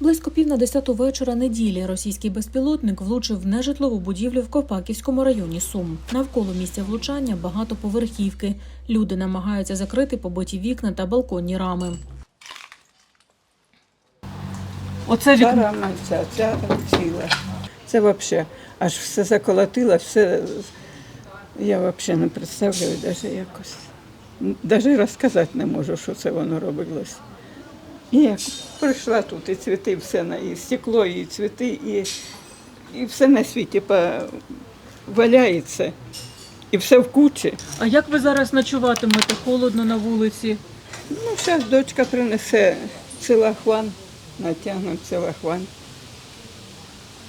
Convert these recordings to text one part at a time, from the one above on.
Близько пів на десяту вечора неділі російський безпілотник влучив в нежитлову будівлю в Копаківському районі Сум. Навколо місця влучання багатоповерхівки. Люди намагаються закрити побиті вікна та балконні рами. Оце Ця рама, ця, ця ціла. Це взагалі аж все заколотило, все. Я взагалі не представляю навіть якось. Навіть розказати не можу, що це воно робилось. І як прийшла тут, і цвіти, все на і стекло, і цвіти, і, і все на світі валяється. І все в кучі. А як ви зараз ночуватимете? Холодно на вулиці. Ну, зараз дочка принесе целохван, натягнемо целохван.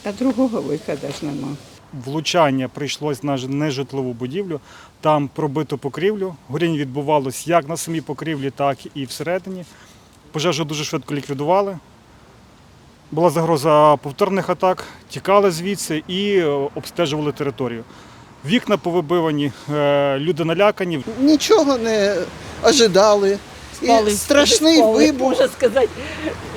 А другого виходу ж нема. влучання прийшлось на нежитлову будівлю. Там пробито покрівлю. Горіння відбувалось як на самій покрівлі, так і всередині. Пожежу дуже швидко ліквідували. Була загроза повторних атак, тікали звідси і е, обстежували територію. Вікна повибивані, е, люди налякані. нічого не ожидали. Спали. І страшний Спали, вибух. Можна сказати,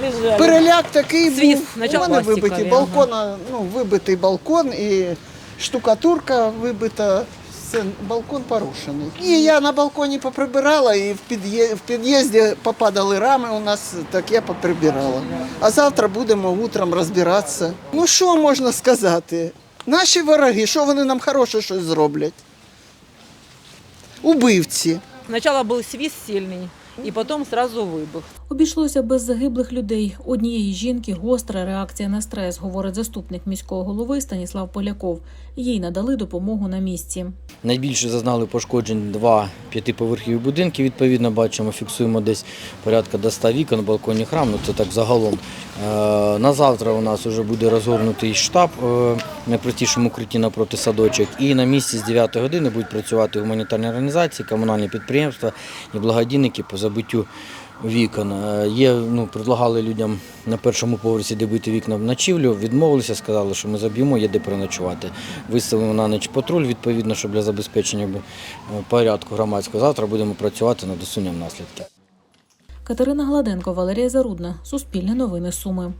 лежали. Переляк такий Свіст був. У мене вибиті ага. балкон, ну, вибитий балкон і штукатурка вибита Це балкон порушений. І я на балконі поприбирала, і в під'їзді, в під'їзді попадали рами у нас, так я поприбирала. А завтра будемо утром розбиратися. Ну що можна сказати? Наші вороги, що вони нам хороше щось зроблять? Убивці. Сначала был свист сильный, и потом сразу выбух. Обійшлося без загиблих людей. Однієї жінки гостра реакція на стрес, говорить заступник міського голови Станіслав Поляков. Їй надали допомогу на місці. Найбільше зазнали пошкоджень два п'ятиповерхові будинки. Відповідно, бачимо, фіксуємо десь порядка до 100 вікон, балконних храм. Ну це так загалом. Е, На завтра у нас вже буде розгорнутий штаб е, в найпростішому укритті напроти садочок. І на місці з 9 години будуть працювати гуманітарні організації, комунальні підприємства і благодійники по забиттю вікон. Е, Є, ну, предлагали людям на першому поверсі, де бити вікна в ночівлю, відмовилися, сказали, що ми заб'ємо, є де переночувати. Виставимо на ніч патруль, відповідно, щоб для забезпечення е, порядку громадського. Завтра будемо працювати над усуненням наслідків. Катерина Гладенко, Валерія Зарудна. Суспільне новини Суми.